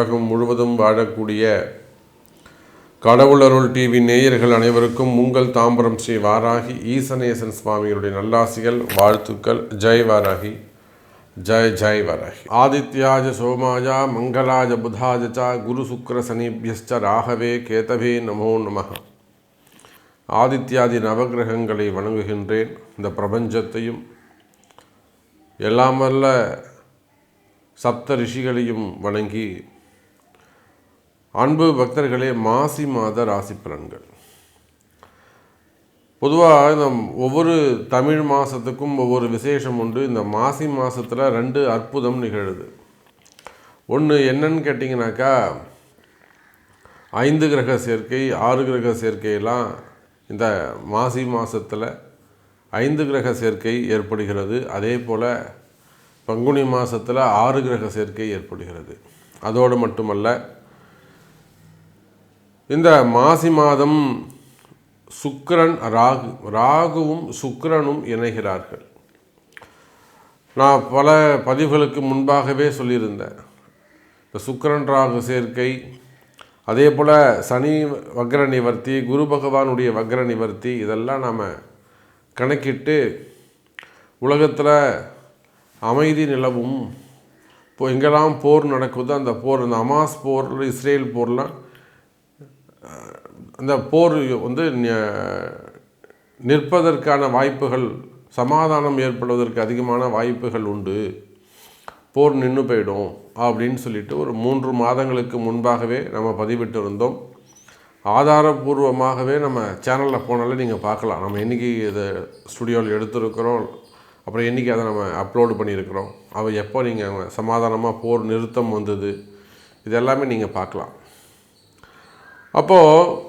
உலகம் முழுவதும் வாழக்கூடிய கடவுளருள் டிவி நேயர்கள் அனைவருக்கும் உங்கள் தாம்பரம் ஸ்ரீ வாராகி ஈசனேசன் சுவாமிகளுடைய நல்லாசிகள் வாழ்த்துக்கள். ஜெய் வாராகி. ஜெய் ஜெய் வாராகி. ஆதித்யாஜ சோமாஜா மங்களாஜ புதாஜ ச குரு சுக்கர சனிபியஸ்ச ராகவே கேதவே நமோ நம ஆதித்யாதி நவகிரகங்களை வணங்குகின்றேன். இந்த பிரபஞ்சத்தையும் எல்லாம் சப்த ரிஷிகளையும் வணங்கி அன்பு பக்தர்களே மாசி மாத ராசி பலன்கள். பொதுவாக இந்த ஒவ்வொரு தமிழ் மாதத்துக்கும் ஒவ்வொரு விசேஷம் உண்டு. இந்த மாசி மாதத்தில் ரெண்டு அற்புதம் நிகழுது. ஒன்று என்னன்னு கேட்டிங்கனாக்கா ஐந்து கிரக சேர்க்கை ஆறு கிரக சேர்க்கையெல்லாம் இந்த மாசி மாதத்தில் ஐந்து கிரக சேர்க்கை ஏற்படுகிறது. அதே போல் பங்குனி மாதத்தில் ஆறு கிரக சேர்க்கை ஏற்படுகிறது. அதோடு மட்டுமல்ல இந்த மாசி மாதம் சுக்கரன் ராகு ராகுவும் சுக்கரனும் இணைகிறார்கள். நான் பல பதிவுகளுக்கு முன்பாகவே சொல்லியிருந்தேன். இந்த சுக்கரன் ராகு சேர்க்கை அதே போல் சனி வக்ர நிவர்த்தி குரு பகவானுடைய வக்ர நிவர்த்தி இதெல்லாம் நாம் கணக்கிட்டு உலகத்தில் அமைதி நிலவும் இப்போ எங்கெல்லாம் போர் நடக்குதோ அந்த போர் அந்த அமாஸ் போர் இஸ்ரேல் போர்லாம் அந்த போர் வந்து நிற்பதற்கான வாய்ப்புகள் சமாதானம் ஏற்படுவதற்கு அதிகமான வாய்ப்புகள் உண்டு. போர் நின்று போயிடும் அப்படின்னு சொல்லிட்டு ஒரு மூன்று மாதங்களுக்கு முன்பாகவே நம்ம பதிவிட்டு இருந்தோம் ஆதாரபூர்வமாகவே நம்ம சேனலில் போனாலே நீங்கள் பார்க்கலாம். நம்ம என்றைக்கு இதை ஸ்டுடியோவில் எடுத்திருக்கிறோம் அப்புறம் என்றைக்கு அதை நம்ம அப்லோடு பண்ணியிருக்கிறோம் அவள் எப்போ நீங்கள் சமாதானமாக போர் நிறுத்தம் வந்தது இது எல்லாமே நீங்கள் பார்க்கலாம். அப்போது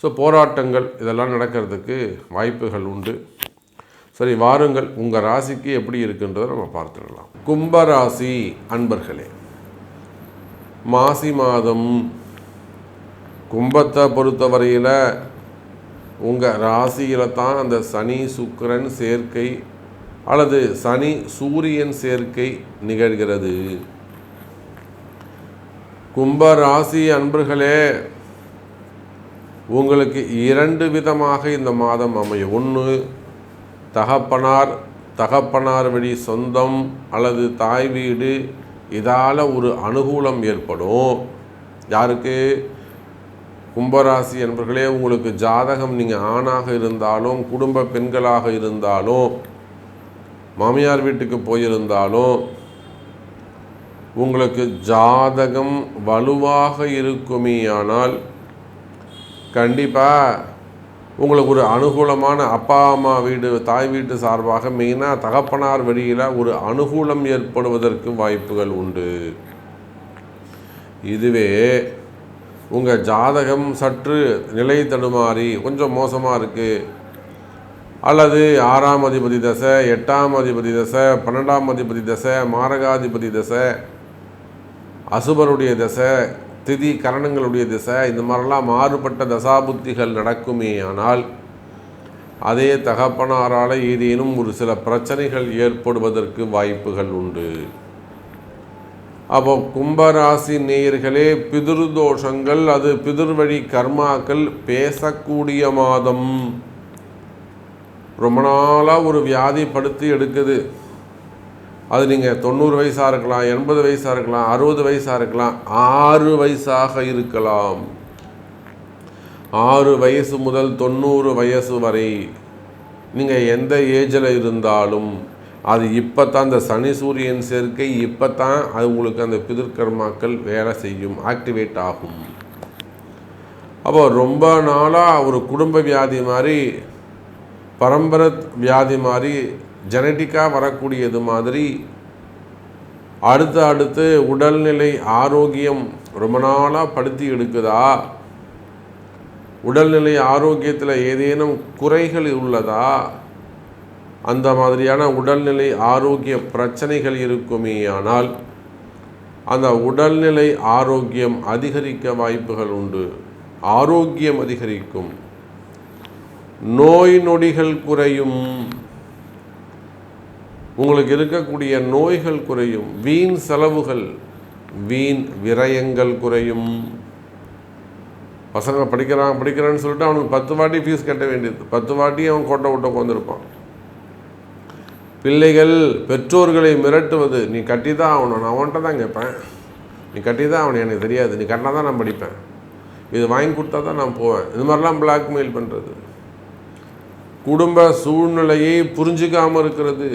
ஸோ போராட்டங்கள் இதெல்லாம் நடக்கிறதுக்கு வாய்ப்புகள் உண்டு. சரி வாருங்கள் உங்கள் ராசிக்கு எப்படி இருக்குன்றதை நம்ம பார்த்துடலாம். கும்பராசி அன்பர்களே மாசி மாதம் கும்பத்தை பொறுத்தவரையில் உங்கள் ராசியில் தான் அந்த சனி சுக்கிரன் சேர்க்கை அல்லது சனி சூரியன் சேர்க்கை நிகழ்கிறது. கும்ப ராசி அன்பர்களே உங்களுக்கு இரண்டு விதமாக இந்த மாதம் அமையும். ஒன்று தகப்பனார் தகப்பனார் வழி சொந்தம் அல்லது தாய் வீடு இதால் ஒரு அனுகூலம் ஏற்படும். யாருக்கு? கும்பராசி என்பர்களே உங்களுக்கு ஜாதகம் நீங்கள் ஆணாக இருந்தாலும் குடும்ப பெண்களாக இருந்தாலும் மாமியார் வீட்டுக்கு போயிருந்தாலும் உங்களுக்கு ஜாதகம் வலுவாக இருக்குமேயானால் கண்டிப்பாக உங்களுக்கு ஒரு அனுகூலமான அப்பா அம்மா வீடு தாய் வீட்டு சார்பாக மெயினாக தகப்பனார் வழியில் ஒரு அனுகூலம் ஏற்படுவதற்கு வாய்ப்புகள் உண்டு. இதுவே உங்கள் ஜாதகம் சற்று நிலை தடுமாறி கொஞ்சம் மோசமாக இருக்குது அல்லது ஆறாம் அதிபதி தசை எட்டாம் அதிபதி தசை பன்னெண்டாம் அதிபதி தசை மாரகாதிபதி தசை அசுபருடைய தசை திதி கரணங்களுடைய திசை இந்த மாதிரிலாம் மாறுபட்ட தசாபுத்திகள் நடக்குமே ஆனால் அதே தகப்பனாரால் ஏதேனும் ஒரு சில பிரச்சனைகள் ஏற்படுவதற்கு வாய்ப்புகள் உண்டு. அப்போ கும்பராசி நேயர்களே பிதிரு தோஷங்கள் அது பிதிர்வழி கர்மாக்கள் பேசக்கூடிய மாதம். ரொம்ப நாளாக ஒரு வியாதி படுத்தி எடுக்குது. அது நீங்கள் தொண்ணூறு வயசாக இருக்கலாம் எண்பது வயசாக இருக்கலாம் அறுபது வயசாக இருக்கலாம் ஆறு வயசாக இருக்கலாம். ஆறு வயசு முதல் தொண்ணூறு வயசு வரை நீங்கள் எந்த ஏஜில் இருந்தாலும் அது இப்போ தான் இந்த சனி சூரியன் சேர்க்கை இப்போ தான் அது உங்களுக்கு அந்த பிதிர்கர்மாக்கள் வேலை செய்யும் ஆக்டிவேட் ஆகும். அப்போ ரொம்ப நாளாக ஒரு குடும்ப வியாதி மாதிரி பரம்பரை வியாதி மாதிரி ஜெனட்டிக்காக வரக்கூடியது மாதிரி அடுத்து அடுத்து உடல்நிலை ஆரோக்கியம் ரொம்ப நாளாக படுத்தி எடுக்குதா? உடல்நிலை ஆரோக்கியத்தில் ஏதேனும் குறைகள் உள்ளதா? அந்த மாதிரியான உடல்நிலை ஆரோக்கிய பிரச்சனைகள் இருக்குமே ஆனால் அந்த உடல்நிலை ஆரோக்கியம் அதிகரிக்க வாய்ப்புகள் உண்டு. ஆரோக்கியம் அதிகரிக்கும். நோய் நொடிகள் குறையும். உங்களுக்கு இருக்கக்கூடிய நோய்கள் குறையும் வீண் செலவுகள் வீண் விரயங்கள் குறையும். பசங்க படிக்கிறான் படிக்கிறான்னு சொல்லிட்டு அவனுக்கு பத்து வாட்டி ஃபீஸ் கட்ட வேண்டியது. பத்து வாட்டி அவன் கோட்டை விட்டு உட்காந்துருப்பான் பிள்ளைகள் பெற்றோர்களை மிரட்டுவது நீ கட்டி தான் ஆகணும் நான் அவன்கிட்ட தான் கேட்பேன். நீ கட்டி தான் அவனை எனக்கு தெரியாது. நீ கட்டினா தான் நான் படிப்பேன். இது வாங்கி கொடுத்தா தான் நான் போவேன். இது மாதிரிலாம் பிளாக்மெயில் பண்ணுறது குடும்ப சூழ்நிலையை புரிஞ்சிக்காமல் இருக்கிறது.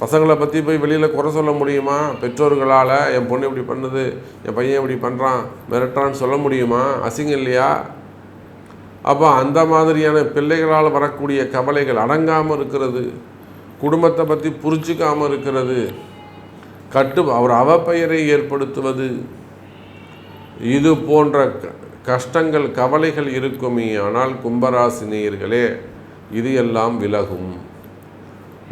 பசங்களை பற்றி போய் வெளியில் குறை சொல்ல முடியுமா? பெற்றோர்களால் என் பொண்ணு இப்படி பண்ணுது என் பையன் இப்படி பண்ணுறான் மிரட்டான்னு சொல்ல முடியுமா? அசிங்கம் இல்லையா? அப்போ அந்த மாதிரியான பிள்ளைகளால் வரக்கூடிய கவலைகள் அடங்காமல் இருக்கிறது குடும்பத்தை பற்றி புரிஞ்சிக்காமல் இருக்கிறது கட்டு அவர் அவப்பெயரை ஏற்படுத்துவது இது போன்ற கஷ்டங்கள் கவலைகள் இருக்குமே. ஆனால் கும்பராசினியர்களே இது எல்லாம் விலகும்.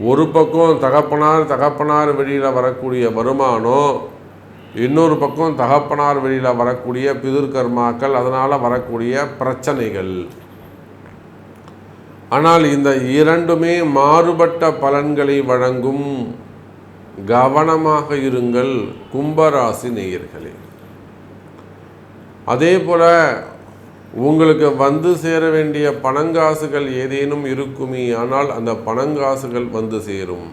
ஒரு பக்கம் தகப்பனார் தகப்பனார் வெளியில் வரக்கூடிய வருமானம் இன்னொரு பக்கம் தகப்பனார் வெளியில் வரக்கூடிய பிதிர்கர்மாக்கள் அதனால் வரக்கூடிய பிரச்சனைகள். ஆனால் இந்த இரண்டுமே மாறுபட்ட பலன்களை வழங்கும் கவனமாக இருங்கள் கும்பராசி நேயர்களே. அதே போல உங்களுக்கு வந்து சேர வேண்டிய பணங்காசுகள் ஏதேனும் இருக்குமே ஆனால் அந்த பணங்காசுகள் வந்து சேரும்.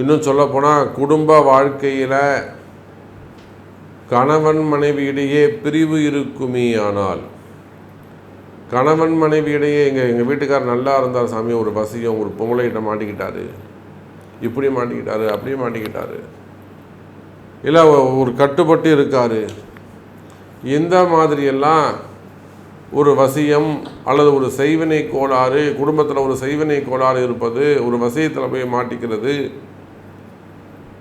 இன்னும் சொல்லப்போனால் குடும்ப வாழ்க்கையில் கணவன் மனைவியிடையே பிரிவு இருக்குமே ஆனால் கணவன் மனைவியிடையே எங்கள் எங்கள் வீட்டுக்கார் நல்லா இருந்தார் சாமி ஒரு பசியும் ஒரு பொம்பளைகிட்ட மாட்டிக்கிட்டாரு. இப்படி மாட்டிக்கிட்டாரு அப்படி மாட்டிக்கிட்டாரு. இல்லை ஒரு கட்டுப்பட்டு இருக்காரு. இந்த மாதிரியெல்லாம் ஒரு வசியம் அல்லது ஒரு செய்வினை கோளாறு குடும்பத்தில் ஒரு செய்வினை கோளாறு இருப்பது ஒரு வசியத்தில் போய் மாட்டிக்கிறது.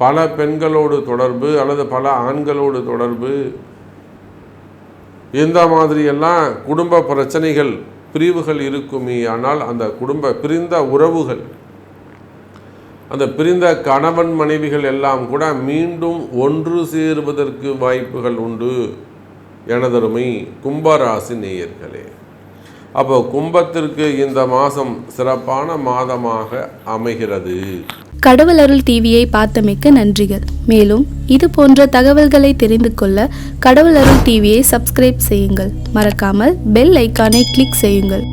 பல பெண்களோடு தொடர்பு அல்லது பல ஆண்களோடு தொடர்பு. இந்த மாதிரியெல்லாம் குடும்ப பிரச்சனைகள் பிரிவுகள் இருக்குமே ஆனால் அந்த குடும்ப பிரிந்த உறவுகள் அந்த பிரிந்த கணவன் மனைவிகள் எல்லாம் கூட மீண்டும் ஒன்று சேருவதற்கு வாய்ப்புகள் உண்டு. எனதருமை கும்பராசி நேயர்களே அப்போ கும்பத்திற்கு இந்த மாதம் சிறப்பான மாதமாக அமைகிறது. கடவுள் அருள் டிவியை பார்த்தமைக்க நன்றிகள். மேலும் இது போன்ற தகவல்களை தெரிந்து கொள்ள கடவுள் அருள் டிவியை சப்ஸ்கிரைப் செய்யுங்கள். மறக்காமல் பெல் ஐக்கானை கிளிக் செய்யுங்கள்.